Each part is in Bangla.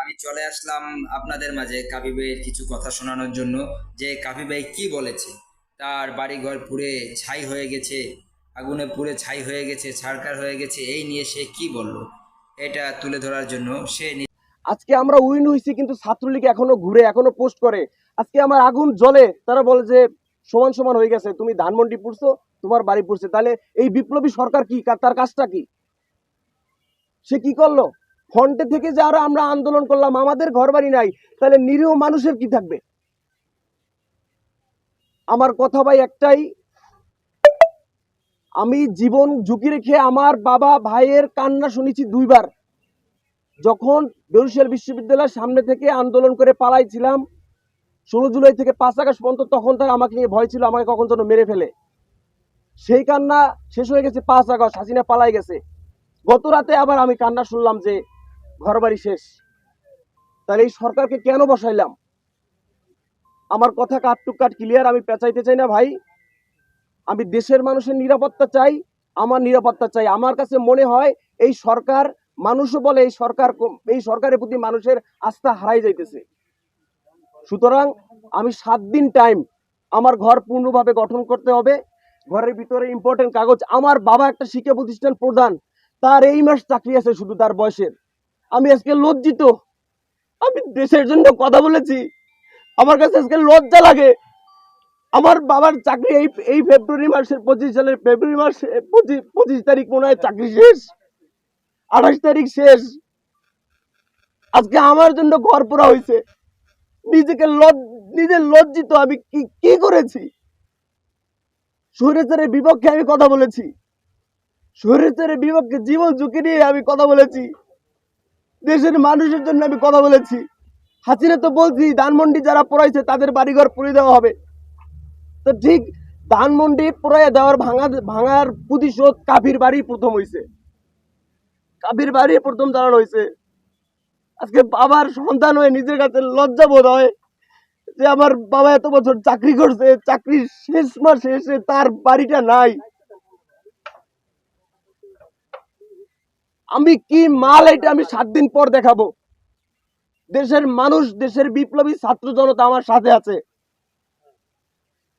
আমি চলে আসলাম আপনাদের মাঝে কাবি ভাইয়ের কিছু কথা শোনানোর জন্য। যে কাবি ভাই কি বলেছে? তার বাড়িঘর পুড়ে ছাই হয়ে গেছে, আগুনে পুড়ে ছাই হয়ে গেছে ছাড়কার হয়ে গেছে, এই নিয়ে সে কি বলল? এটা তুলে ধরার জন্য সে আজকে আমরা উইন হয়েছি কিন্তু ছাত্রলীগ এখনও ঘুরে, এখনও পোস্ট করে। আজকে আমার আগুন জ্বলে, তারা বলে যে সমান সমান হয়ে গেছে, তুমি ধানমন্ডি পুড়ছো, তোমার বাড়ি পুড়ছে। তাহলে এই বিপ্লবী সরকার কি? তার কাজটা কি? সে কি করল? ফ্রন্টে থেকে যারা আমরা আন্দোলন করলাম, আমাদের ঘরবাড়ি নাই, তাহলে নিরীহ মানুষের কি থাকবে? আমার কথা ভাই একটাই, আমি জীবন ঝুঁকি রেখে আমার বাবা ভাইয়ের কান্না শুনেছি দুইবার। যখন বেরুশিয়াল বিশ্ববিদ্যালয়ের সামনে থেকে আন্দোলন করে পালাইছিলাম, ষোলো জুলাই থেকে পাঁচ আগস্ট পর্যন্ত তখন তার আমাকে নিয়ে ভয় ছিল, আমাকে কখন যেন মেরে ফেলে। সেই কান্না শেষ হয়ে গেছে পাঁচ আগস্ট, হাসিনা পালাই গেছে। গত রাতে আবার আমি কান্না শুনলাম যে ঘরবাড়ি শেষ। তাহলে এই সরকারকে কেন বসাইলাম? আমার কথা কাট টু কাট ক্লিয়ার আমি পেঁচাইতে চাই না ভাই। আমি দেশের মানুষের নিরাপত্তা চাই, আমার নিরাপত্তা চাই। আমার কাছে মনে হয় এই সরকার, মানুষও বলে এই সরকার এই সরকারের প্রতি মানুষের আস্থা হারাই যাইতেছে। সুতরাং আমি সাত দিন টাইম আমার ঘর পূর্ণভাবে গঠন করতে হবে। ঘরের ভিতরে ইম্পর্টেন্ট কাগজ। আমার বাবা একটা শিক্ষা প্রতিষ্ঠান প্রধান। তার এই মাস চাকরি আছে শুধু তার বয়সের। আমি আজকে লজ্জিত। আমি দেশের জন্য কথা বলেছি। আমার কাছে আজকে লজ্জা লাগে। আমার বাবার চাকরি এই এই ফেব্রুয়ারি মাসের পঁচিশ সালের ফেব্রুয়ারি মাস, পঁচিশ পঁচিশ তারিখ মনে হয় চাকরি শেষ। আঠাশ তারিখ শেষ। আজকে আমার জন্য ঘর পোড়া হয়েছে নিজেকে লজ- নিজে লজ্জিত আমি কি কি করেছি? স্বৈরাচারের বিপক্ষে আমি কথা বলেছি। স্বৈরাচারের বিপক্ষে জীবন ঝুঁকি নিয়ে আমি কথা বলেছি। দেশের মানুষের জন্য আমি কথা বলেছি। হাসিনা তো বলছি, ধানমন্ডি যারা পড়াইছে, তাদের বাড়িঘর পুড়ে দেওয়া হবে। তো ঠিক ধানমন্ডি পুরাইয়া দেওয়ার ভাঙা ভাঙার প্রতিশোধ কাফির বাড়ি প্রথম হইছে। কাবির বাড়ি প্রথম দাঁড়ানো হয়েছে আজকে বাবার সন্তান হয়ে নিজের কাছে লজ্জা বোধ হয় যে আমার বাবা এত বছর চাকরি করছে, চাকরির শেষ মাসে এসে তার বাড়িটা নাই। আমি কি মাল এটা আমি সাত দিন পর দেখাবো? দেশের মানুষ, দেশের বিপ্লবী ছাত্র জনতা আমার সাথে আছে।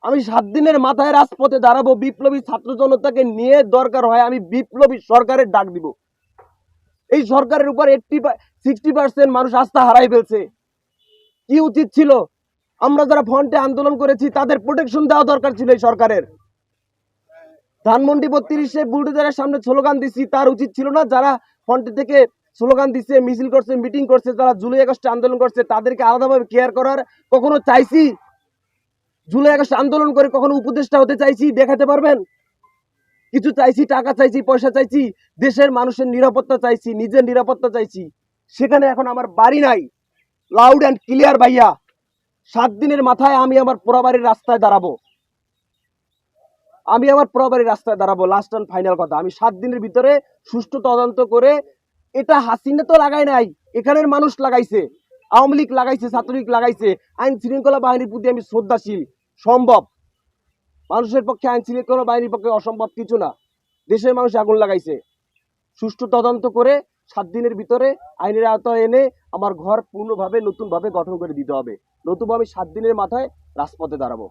আমি সাত দিনের মাথায় রাজপথে দাঁড়াবো, বিপ্লবী ছাত্র জনতাকে নিয়ে দরকার হয়, আমি বিপ্লবী সরকারের ডাক দিব। এই সরকারের উপর এইটটি সিক্সটি পার্সেন্ট মানুষ আস্থা হারাই ফেলছে। কি উচিত ছিল? আমরা যারা ফ্রন্টে আন্দোলন করেছি, তাদের প্রোটেকশন দেওয়া দরকার ছিল এই সরকারের। ধানমন্ডি বত্রিশে বুলডোজারের সামনে স্লোগান দিছি, তার উচিত ছিল না। যারা ফ্রন্টে থেকে স্লোগান দিচ্ছে মিছিল করছে, মিটিং করছে, যারা জুলাই আগস্টে আন্দোলন করছে, তাদেরকে আলাদাভাবে কেয়ার করার কখনো চাইছি? জুলাই আগস্ট আন্দোলন করে কখনো উপদেষ্টা হতে চাইছি? দেখাতে পারবেন? কিছু চাইছি, টাকা চাইছি, পয়সা চাইছি, দেশের মানুষের নিরাপত্তা চাইছি, নিজের নিরাপত্তা চাইছি। সেখানে এখন আমার বাড়ি নাই। লাউড অ্যান্ড ক্লিয়ার ভাইয়া। সাত দিনের মাথায় আমি আমার পোড়াবাড়ির রাস্তায় দাঁড়াবো। আমি আমার পোড়াবাড়ির রাস্তায় দাঁড়াবো লাস্ট অ্যান্ড ফাইনাল কথা। আমি সাত দিনের ভিতরে সুষ্ঠু তদন্ত করে, এটা হাসিনা তো লাগাই নাই, এখানের মানুষ লাগাইছে, আওয়ামী লীগ লাগাইছে, ছাত্রলীগ লাগাইছে, আইন শৃঙ্খলা বাহিনীর প্রতি আমি শ্রদ্ধাশীল, সম্ভব। মানুষের পক্ষে আইন শৃঙ্খলা বাহিনীর পক্ষে অসম্ভব কিছু না। দেশের মানুষ আগুন লাগাইছে। সুষ্ঠু তদন্ত করে সাত দিনের ভিতরে আইনের আওতায় এনে আমার ঘর পূর্ণভাবে, নতুনভাবে গঠন করে দিতে হবে। নতুবা আমি সাত দিনের মাথায় রাজপথে দাঁড়াবো।